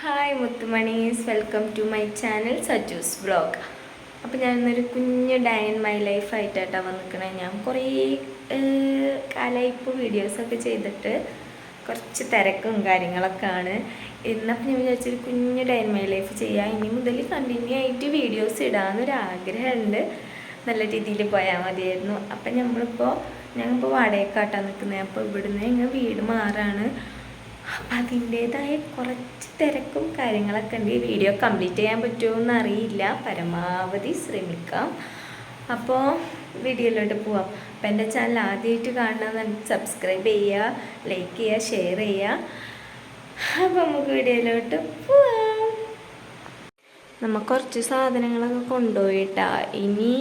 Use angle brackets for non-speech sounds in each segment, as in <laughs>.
Hi മുത്തുമണീസ് welcome to my channel Saju's vlog അപ്പോൾ ഞാനിന്നൊരു കുഞ്ഞ് ഡയൻ മൈ ലൈഫായിട്ടാണ് വന്നിക്കണേ. ഞാൻ കുറേ കാലമായി ഇപ്പോൾ വീഡിയോസൊക്കെ ചെയ്തിട്ട് കുറച്ച് തിരക്കും കാര്യങ്ങളൊക്കെ ആണ് ഇന്നപ്പോൾ ഞാൻ വിചാരിച്ചൊരു കുഞ്ഞ് ഡയൻ മൈ ലൈഫ് ചെയ്യാം. ഇനി മുതൽ കണ്ടിന്യൂ ആയിട്ട് വീഡിയോസ് ഇടാമെന്നൊരു ആഗ്രഹമുണ്ട് നല്ല രീതിയിൽ പോയാൽ മതിയായിരുന്നു. അപ്പം നമ്മളിപ്പോൾ ഞങ്ങളിപ്പോൾ വാടകയ്ക്കാട്ടാണ് നിൽക്കുന്നത് അപ്പോൾ ഇവിടുന്ന് ഞങ്ങൾ വീട് മാറാണ്. അപ്പം അതിന്റേതായ കുറച്ച് തിരക്കും കാര്യങ്ങളൊക്കെ ഉണ്ട്. ഈ വീഡിയോ കംപ്ലീറ്റ് ചെയ്യാൻ പറ്റുമോ അറിയില്ല. പരമാവധി ശ്രമിക്കാം. അപ്പോൾ വീഡിയോയിലോട്ട് പോവാം. അപ്പം എന്റെ ചാനൽ ആദ്യമായിട്ട് കാണണമെന്ന് സബ്സ്ക്രൈബ് ചെയ്യുക ലൈക്ക് ചെയ്യുക ഷെയർ ചെയ്യുക. അപ്പം നമുക്ക് വീഡിയോയിലോട്ട് പോവാം. നമുക്ക് കുറച്ച് സാധനങ്ങളൊക്കെ കൊണ്ടുപോയിട്ടാ. ഇനി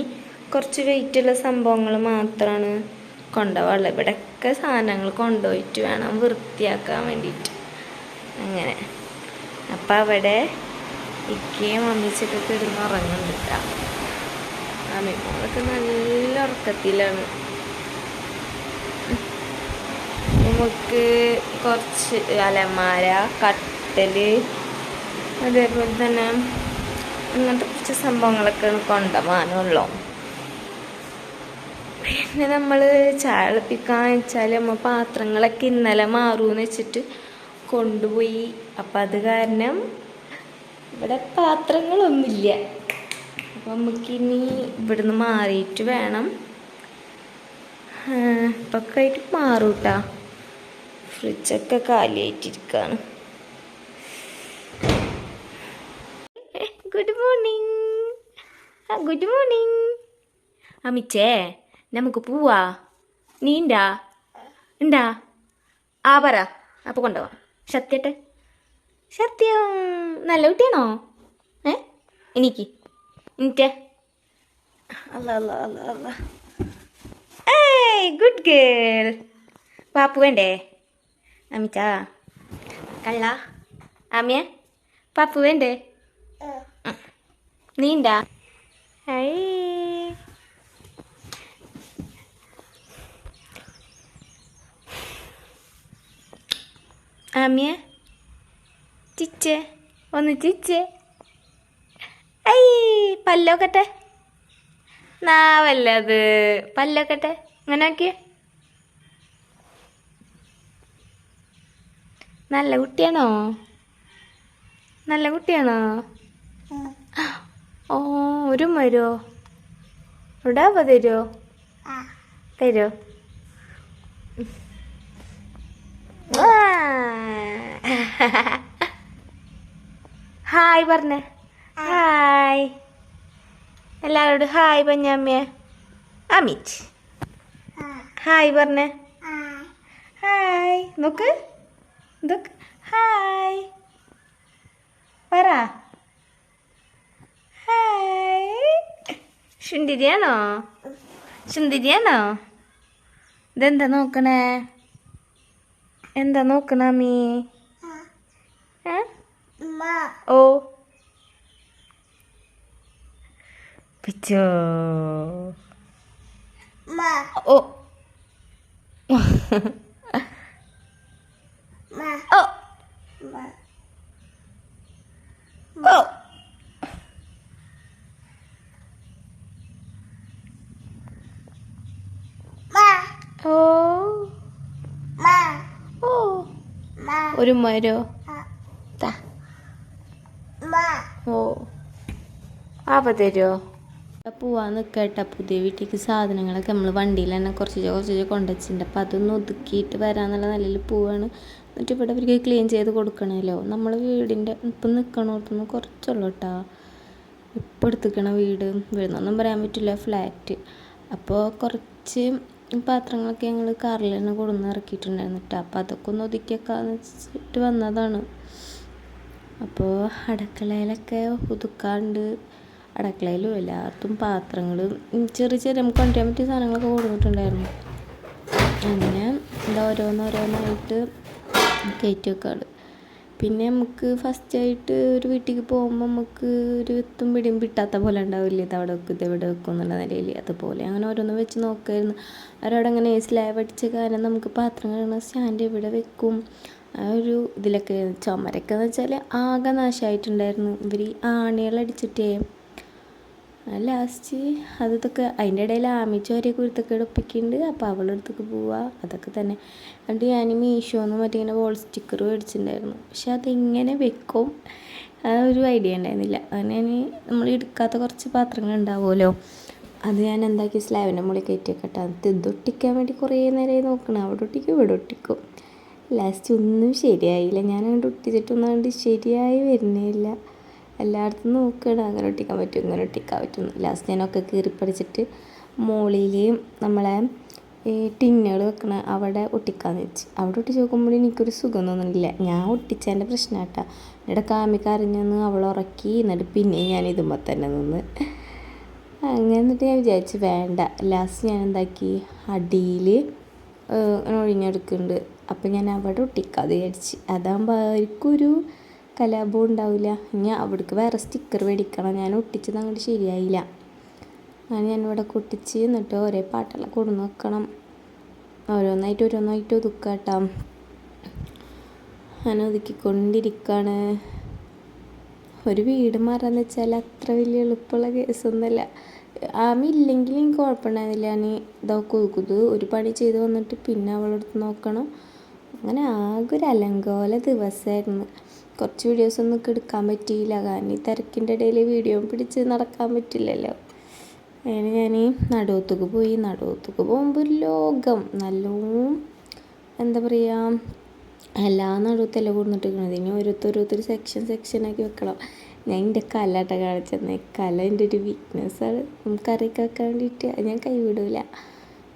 കുറച്ച് വെയിറ്റുള്ള സംഭവങ്ങൾ മാത്രമാണ് കൊണ്ടുപോകാനുള്ളത്. ഇവിടെയൊക്കെ സാധനങ്ങൾ കൊണ്ടുപോയിട്ട് വേണം വൃത്തിയാക്കാൻ വേണ്ടിയിട്ട്. അങ്ങനെ. അപ്പം അവിടെ ഇക്കയും അമ്മച്ചൊക്കെ കിടന്ന് ഉറങ്ങുന്നുണ്ട് അമ്മമ്മോളൊക്കെ നല്ല ഉറക്കത്തിലാണ്. നമുക്ക് കുറച്ച് അലമാര കട്ടൽ അതേപോലെ തന്നെ അങ്ങനത്തെ കുറച്ച് സംഭവങ്ങളൊക്കെയാണ് കൊണ്ടുപോകാനുള്ളൂ. പിന്നെ നമ്മൾ ചാളപ്പിക്കാൻ വെച്ചാൽ നമ്മൾ പാത്രങ്ങളൊക്കെ ഇന്നലെ മാറുമെന്ന് വെച്ചിട്ട് കൊണ്ടുപോയി. അപ്പം അത് കാരണം ഇവിടെ പാത്രങ്ങളൊന്നുമില്ല. അപ്പം നമുക്കിനി ഇവിടുന്ന് മാറിയിട്ട് വേണം. ഇപ്പൊക്കെ ആയിട്ട് മാറും കേട്ടോ ഫ്രിഡ്ജൊക്കെ കാലിയായിട്ടിരിക്കുകയാണ് ഗുഡ് മോർണിംഗ് ഗുഡ് മോർണിംഗ് അമിച്ചേ നമുക്ക് പോവാ. നീ ഉണ്ടാ ആ പറ. അപ്പോൾ കൊണ്ടുപോവാം. സത്യട്ടെ. സത്യം. നല്ല കുട്ടിയാണോ? ഏ? എനിക്ക് എനിക്കേ അല്ല അല്ല അല്ല അല്ല ഏയ് ഗുഡ് ഗേൾ. പാപ്പു വേണ്ടേ? അമിച്ചാ കള്ള. ആമിയ? പാപ്പു വേണ്ടേ? നീ ഉണ്ടാ ഐ ആമിയ ചിച്ചേ ഒന്ന് ചിച്ചേ. ഐ പല്ലോക്കട്ടെ. നാവല്ലത്. പല്ലോക്കട്ടെ ഇങ്ങനെ നോക്കിയേ നല്ല കുട്ടിയാണോ? നല്ല കുട്ടിയാണോ? ഓ ഒരു വരുമോ തരോ തരുമോ തരുമോ <laughs> ഹായ് പറഞ്ഞേ. ഹായ് എല്ലാവരോടും ഹായ് പഞ്ഞാമ്മേ. അമിത്. ഹായ് പറഞ്ഞേ. ഹായ് നോക്ക്. നോക്ക്. ഹായ് പറ. ഹായ് ശുണ്ടിരിയാണോ ശുണ്ടിരിയാണോ ഇതെന്താ നോക്കണേ? എന്താ നോക്കണ മീ ഏ? ഓ. പിച്ചോ. ഓ. ഓ. ഓ. ഒരു മരോ? താ. ഓ അപ്പം തരുമോ പോവാൻ നിൽക്കട്ടെ പുതിയ വീട്ടിലേക്ക് സാധനങ്ങളൊക്കെ നമ്മൾ വണ്ടിയിൽ തന്നെ കുറച്ച് കുറച്ച് കൊണ്ടുവച്ചിട്ടുണ്ട്. അപ്പം അതൊന്ന് ഒതുക്കിയിട്ട് വരാന്നുള്ള നിലയിൽ പോവാണ്. എന്നിട്ട് ഇവിടെ അവർക്ക് ക്ലീൻ ചെയ്ത് കൊടുക്കണമല്ലോ നമ്മൾ വീടിന്റെ ഇപ്പം നിൽക്കണോടത്തുനിന്ന് കുറച്ചുള്ളൂ കേട്ടോ ഇപ്പം എടുത്തിക്കണ വീട്. വീടെന്നൊന്നും പറയാൻ പറ്റില്ല ഫ്ലാറ്റ്. അപ്പോൾ കുറച്ച് പാത്രങ്ങളൊക്കെ ഞങ്ങൾ കാറിൽ തന്നെ കൊടുന്ന് ഇറക്കിയിട്ടുണ്ടായിരുന്നു കേട്ടോ അപ്പോൾ അതൊക്കെ ഒന്ന് ഒതുക്കിയൊക്കെ വന്നതാണ്. അപ്പോൾ അടുക്കളയിലൊക്കെ ഒതുക്കാണ്ട് അടുക്കളയിലും എല്ലായിടത്തും പാത്രങ്ങൾ ചെറിയ ചെറിയ നമുക്ക് കൊണ്ടുവരാൻ പറ്റിയ സാധനങ്ങളൊക്കെ കൊടുത്തിട്ടുണ്ടായിരുന്നു. അങ്ങനെ എന്താ ഓരോന്നോരോന്നായിട്ട് കയറ്റി വെക്കാറ് പിന്നെ നമുക്ക് ഫസ്റ്റ് ആയിട്ട് ഒരു വീട്ടിലേക്ക് പോകുമ്പോൾ നമുക്ക് ഒരു എത്തും പിടിയും പിട്ടാത്ത പോലെ ഉണ്ടാവില്ലേ? ഇത് അവിടെ വെക്കും ഇത് ഇവിടെ വെക്കും എന്നുള്ള നിലയിൽ അതുപോലെ അങ്ങനെ ഓരോന്ന് വെച്ച് നോക്കുമായിരുന്നു അവരവിടെ അങ്ങനെ സ്ലാബ് അടിച്ച കാരണം നമുക്ക് പാത്രം കഴിയുന്ന സ്റ്റാൻഡ് ഇവിടെ വെക്കും. ആ ഒരു ഇതിലൊക്കെ ചുമരൊക്കെ എന്ന് വെച്ചാൽ ആകെ നാശമായിട്ടുണ്ടായിരുന്നു ഇവർ ആണികളടിച്ചിട്ടേ ലാസ്റ്റ് അത് ഇതൊക്കെ അതിന്റെ ഇടയിൽ ആമിച്ച വരെ കുരുത്തക്കേട് ഒപ്പിക്കുന്നുണ്ട് അപ്പോൾ അവളുടെ അടുത്തേക്ക് പോവുക അതൊക്കെ തന്നെ. എന്നിട്ട് ഞാൻ മീഷോന്ന് മറ്റേ ഇങ്ങനെ വോൾ സ്റ്റിക്കർ മേടിച്ചിട്ടുണ്ടായിരുന്നു. പക്ഷെ അതെങ്ങനെ വെക്കും? ഒരു ഐഡിയ ഉണ്ടായിരുന്നില്ല. അങ്ങനെ ഞാൻ നമ്മൾ എടുക്കാത്ത കുറച്ച് പാത്രങ്ങൾ ഉണ്ടാവുമല്ലോ. അത് ഞാൻ എന്താക്കി? സ്ലാബിന്റെ മുകളിൽ കയറ്റി വെക്കട്ടെ അത് ഇതൊട്ടിക്കാൻ വേണ്ടി കുറേ നേരമായി നോക്കണം. അവിടെ ഒട്ടിക്കും ഇവിടെ ഒട്ടിക്കും. ലാസ്റ്റ് ഒന്നും ശരിയായില്ല. ഞാൻ അങ്ങോട്ട് ഒട്ടിച്ചിട്ടൊന്നും അങ്ങോട്ട് ശരിയായി വരുന്നില്ല എല്ലായിടത്തും നോക്കുകയാണ്. അങ്ങനെ ഒട്ടിക്കാൻ പറ്റും ഇങ്ങനെ ഒട്ടിക്കാൻ പറ്റും ലാസ്റ്റ് ഞാനൊക്കെ കീറിപ്പടിച്ചിട്ട് മുകളിൽ നമ്മളെ ഈ ടിന്നുകൾ വെക്കണ അവിടെ ഒട്ടിക്കാന്ന് വെച്ച്. അവിടെ ഒട്ടിച്ച് നോക്കുമ്പോൾ എനിക്കൊരു സുഖം തോന്നുന്നില്ല ഞാൻ ഒട്ടിച്ചതിന്റെ പ്രശ്നമാട്ടാ എന്നിട്ട് കാമിക്ക് അറിഞ്ഞെന്ന് അവൾ ഉറക്കി എന്നിട്ട് പിന്നെ ഞാൻ ഇതുമ്പോൾ തന്നെ നിന്ന്. അങ്ങനെ എന്നിട്ട് ഞാൻ വിചാരിച്ച് വേണ്ട. ലാസ്റ്റ് ഞാൻ എന്താക്കി? അടിയിൽ ഒഴിഞ്ഞെടുക്കുന്നുണ്ട്. അപ്പം ഞാൻ അവിടെ ഒട്ടിക്കാതെ വിചാരിച്ച്. അതാകുമ്പോൾ അവർക്കൊരു കലാപം ഉണ്ടാവില്ല. ഇനി അവിടേക്ക് വേറെ സ്റ്റിക്കർ മേടിക്കണം. ഞാൻ ഒട്ടിച്ചത് അങ്ങോട്ട് ശരിയായില്ല. അങ്ങനെ ഇവിടെ കൊട്ടിച്ച് എന്നിട്ട് ഒരേ പാട്ടെല്ലാം കൊടുന്ന് വെക്കണം. ഓരോന്നായിട്ട് ഓരോന്നായിട്ട് ഒതുക്കാട്ടാം. ഞാൻ ഒതുക്കിക്കൊണ്ടിരിക്കുകയാണ് ഒരു വീട് മാറാന്ന് വെച്ചാൽ അത്ര വലിയ എളുപ്പമുള്ള കേസൊന്നുമല്ല. ആമി ഇല്ലെങ്കിലും എനിക്ക് കുഴപ്പമുണ്ടായിരുന്നില്ല ഞാൻ ഇതൊക്കെ ഒതുക്കുന്നത് ഒരു പണി ചെയ്ത് വന്നിട്ട് പിന്നെ അവളെടുത്ത് നോക്കണം. അങ്ങനെ ആകെ ഒരു അലങ്കോല ദിവസമായിരുന്നു. കുറച്ച് വീഡിയോസ് ഒന്നും എടുക്കാൻ പറ്റിയില്ല. കാരണം ഈ തിരക്കിന്റെ ഇടയിൽ വീഡിയോ പിടിച്ച് നടക്കാൻ പറ്റില്ലല്ലോ. അങ്ങനെ ഞാൻ നടുവത്തേക്ക് പോയി. നടുവത്തേക്ക് പോകുമ്പോൾ ഒരു ലോകം. നല്ലോണം എന്താ പറയുക എല്ലാ നടുവത്തെല്ലാം കൊടുത്തിട്ടിരിക്കണത് ഇനി ഓരോരുത്തരോരുത്തർ സെക്ഷൻ സെക്ഷനാക്കി വെക്കണം. ഞാൻ എന്റെ കലട്ട കാണിച്ചെന്നെ. കല എന്റെ ഒരു വീക്ക്നെസ്സാണ് നമുക്ക് അറിയിക്കാൻ വേണ്ടിയിട്ട് ഞാൻ കൈവിടില്ല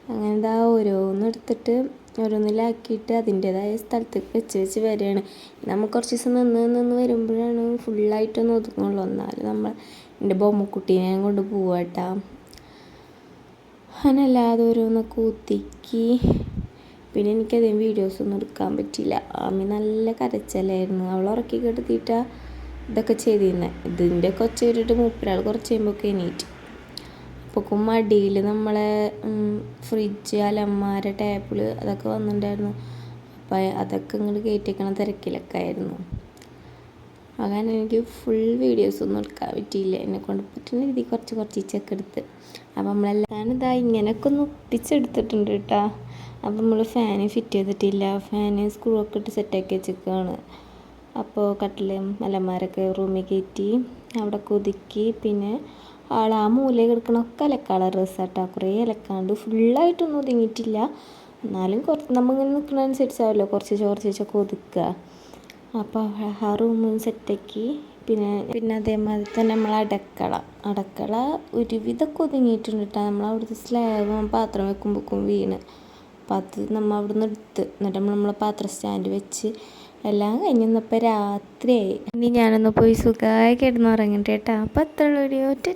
അങ്ങനെ ഓരോന്നെടുത്തിട്ട് ഓരോന്നിലാക്കിയിട്ട് അതിന്റേതായ സ്ഥലത്തേക്ക് വെച്ച് വെച്ച് വരികയാണ്. നമ്മൾ കുറച്ച് ദിവസം നിന്ന് നിന്ന് വരുമ്പോഴാണ് ഫുള്ളായിട്ടൊന്നും ഒതുങ്ങുള്ളൂ. എന്നാലും നമ്മൾ എന്റെ ബൊമ്മക്കുട്ടീനെ കൊണ്ട് പോവാട്ടാ. അങ്ങനല്ലാതെ ഓരോന്നൊക്കെ ഊത്തിക്കി പിന്നെ എനിക്കധികം വീഡിയോസൊന്നും എടുക്കാൻ പറ്റിയില്ല. ആമി നല്ല കരച്ചലായിരുന്നു. അവൾ ഉറക്കി കെടുത്തിയിട്ടാണ് ഇതൊക്കെ ചെയ്തിരുന്നത് ഇതിന്റെ ഒച്ച കേട്ടിട്ട് മൂപ്പരാൾ കുറച്ച് കഴിയുമ്പോൾ എണീറ്റ്. അപ്പോൾ മടിയിൽ നമ്മളെ ഫ്രിഡ്ജ് അലമാര ടേബിൾ അതൊക്കെ വന്നിട്ടുണ്ടായിരുന്നു അപ്പം അതൊക്കെ ഇങ്ങോട്ട് കയറ്റിക്കണ തിരക്കിലൊക്കെ ആയിരുന്നു. അങ്ങനെ എനിക്ക് ഫുൾ വീഡിയോസ് ഒന്നും എടുക്കാൻ പറ്റിയില്ല. എന്നെ കൊണ്ട് പറ്റുന്ന രീതി കുറച്ച് കുറച്ച് ചെക്ക് എടുത്ത്. അപ്പം നമ്മളെല്ലാം ഞാനിതാ ഇങ്ങനെയൊക്കെ ഒന്ന് ഒട്ടിച്ചെടുത്തിട്ടുണ്ട് കേട്ടോ അപ്പം നമ്മൾ ഫാന് ഫിറ്റ് ചെയ്തിട്ടില്ല. ഫാന് സ്ക്രൂ ഒക്കെ ഇട്ട് സെറ്റാക്കി വെച്ചിരിക്കുകയാണ് അപ്പോൾ കട്ടിലും അലമാരൊക്കെ റൂമിൽ കയറ്റി അവിടെ കൊതുക്കി. പിന്നെ ആൾ ആ മൂലയിൽ കിടക്കണൊക്കെ ഇലക്കാളെ ഡ്രസ്സാട്ടോ കുറേ അലക്കാണ്ട് ഫുള്ളായിട്ടൊന്നും ഒതുങ്ങിയിട്ടില്ല. എന്നാലും കുറച്ച് നമ്മളിങ്ങനെ നിൽക്കുന്നതനുസരിച്ചാവല്ലോ കുറച്ച് ചോർച്ചൊക്കെ ഒതുക്കുക. അപ്പോൾ ആ റൂമും സെറ്റാക്കി പിന്നെ പിന്നെ അതേമാതിരി തന്നെ നമ്മൾ അടക്കള. അടക്കള ഒരുവിധമൊക്കെ ഒതുങ്ങിയിട്ടുണ്ട് കേട്ടോ നമ്മൾ അവിടുത്തെ സ്ലാബ് പാത്രം വെക്കുമ്പോഴേക്കും വീണ്. അപ്പം അത് നമ്മൾ അവിടെ നിന്ന് എടുത്ത്. എന്നിട്ട് നമ്മൾ നമ്മളെ പാത്രം സ്റ്റാൻഡ് വെച്ച് എല്ലാം കഴിഞ്ഞപ്പോൾ രാത്രിയായി. ഇനി ഞാനൊന്ന് പോയി സുഖമായി കിടന്നുറങ്ങട്ടെ കേട്ടോ അപ്പം അത്ര ഒരു ഒറ്റ